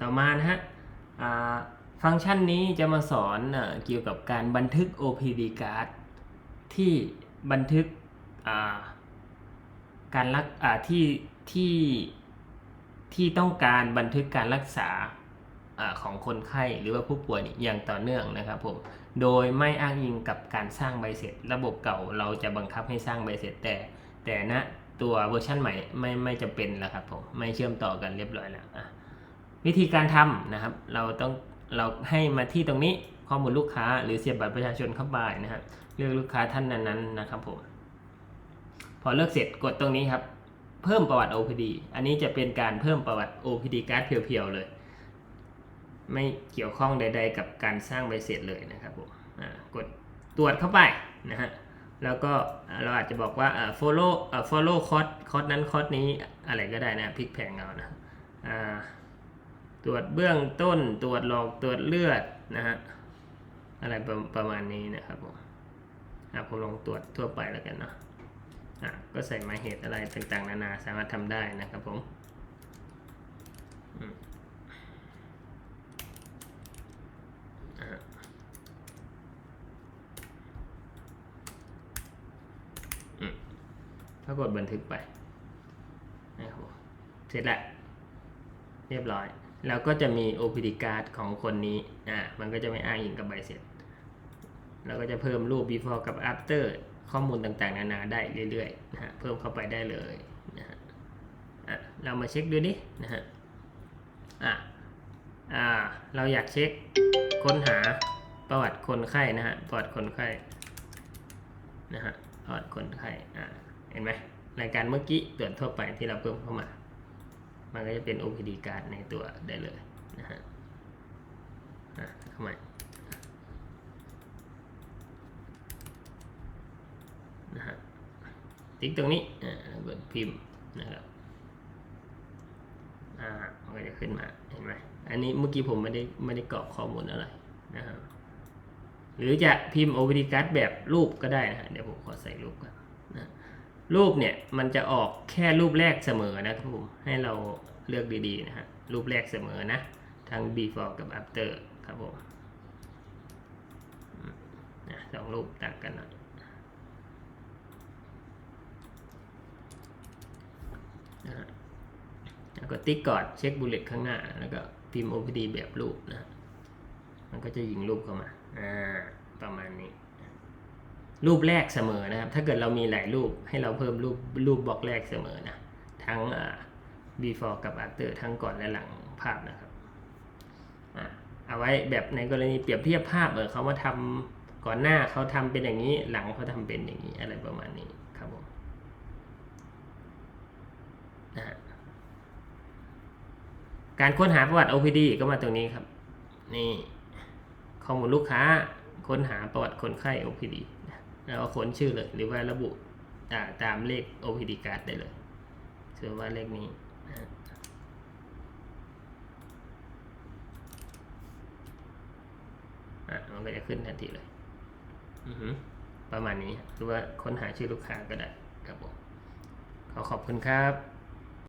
ต่อมานะฮะฟังก์ชันนี้จะมาสอนเกี่ยวกับการบันทึก OPD card ที่บันทึกการรักที่ที่ที่ต้องการบันทึกการรักษาอของคนไข้หรือว่าผู้ป่วยอย่างต่อเนื่องนะครับผม โดยไม่อ้างอิงกับการสร้างใบเสร็จ ระบบเก่าเราจะบังคับให้สร้างใบเสร็จแต่ แต่ณตัวเวอร์ชันใหม่ไม่ไม่จะเป็นแล้วครับผม ไม่เชื่อมต่อกันเรียบร้อยแล้วอะ วิธีการทำนะครับ เราต้องเราให้มาที่ตรงนี้ข้อมูลลูกค้า หรือเสียบบัตรประชาชนเข้าไปนะครับเลือกลูกค้าท่านนั้นๆนะครับผมพอเลือกเสร็จกดตรงนี้ครับ เพิ่มประวัติ OPD อันนี้จะเป็นการเพิ่มประวัติ OPD การ์ดเพียวๆเลย ไม่เกี่ยวข้องใด ๆ กับการสร้างใบเสร็จเลยนะครับผมกดตรวจเข้าไปนะฮะแล้วก็เราอาจจะบอกว่าอ่า follow อ่า follow cost cost นั้น cost นี้อะไรก็ได้นะพลิกแพงเอานะอ่า รวจเบื้องต้น ตรวจหลอกตรวจเลือดนะฮะอะไรประประมาณนี้นะครับผมอะผมลองตรวจทั่วไปแล้วกันเนาะอะก็ใส่หมายเหตุอะไรต่างๆ นานาสามารถทำได้นะครับผมอืมอะก็กดบันทึกไปนะครับเสร็จแล้วเรียบร้อย แล้วก็จะมี OPD card ของคนนี้อ่ามันก็จะไม่อ้างอิงกับใบเสร็จ แล้วก็จะเพิ่มรูป before กับ after ข้อมูลต่างๆ นานาได้เรื่อยๆนะฮะเพิ่มเข้าไปได้เลยนะฮะอะเรามาเช็คดูดินะฮะอะอ่าเราอยากเช็คค้นหาประวัติคนไข้นะฮะประวัติคนไข้นะฮะประวัติคนไข้อ่าเห็นไหมรายการเมื่อกี้ตรวจทั่วไปที่เราเพิ่มเข้ามา มันก็จะเป็น OPD card ในตัวได้เลยนะฮะอะเข้ามานะฮะติ๊กตรงนี้อ่ากดพิมพ์นะครับอ่ามันก็จะขึ้นมาเห็นไหมอันนี้เมื่อกี้ผมไม่ได้ไม่ได้กรอกข้อมูลอะไรนะครับหรือจะพิมพ์ OPD card แบบรูปก็ได้นะฮะเดี๋ยวผมขอใส่รูปก่อนนะ รูปเนี่ยมันจะออกแค่รูปแรกเสมอนะครับผมให้เราเลือกดีๆนะฮะรูปแรกเสมอนะ ทั้ง before กับ after ครับผมสองรูปต่างกันนะแล้วก็ติ๊กก่อนเช็คบุลเลตข้างหน้า แล้วก็พิมพ์ OPD แบบรูปนะฮะมันก็จะยิงรูปเข้ามา อ่า ประมาณนี้ รูปแรกเสมอนะครับ ถ้าเกิดเรามีหลายรูปให้เราเพิ่มรูปรูปบล็อกแรกเสมอนะ ทั้งอ่า before กับ after ทั้งก่อนและหลังภาพนะครับเอาไว้แบบในกรณีเปรียบเทียบภาพเออเขามาทำก่อนหน้าเขาทำเป็นอย่างนี้ หลังเขาทำเป็นอย่างนี้อะไรประมาณนี้ครับผมนะการค้นหาประวัติ OPD ก็มาตรงนี้ครับ นี่ข้อมูลลูกค้าค้นหาประวัติคนไข้ OPD นะแล้วก็ค้นชื่อเลย หรือว่าระบุอ่าตามเลข OPD card ได้เลยถือว่าเลขนี้นะฮะอะมันก็จะขึ้นทันทีเลยอือหือประมาณนี้หรือว่าค้นหาชื่อลูกค้าก็ได้ครับผมขอขอบคุณครับ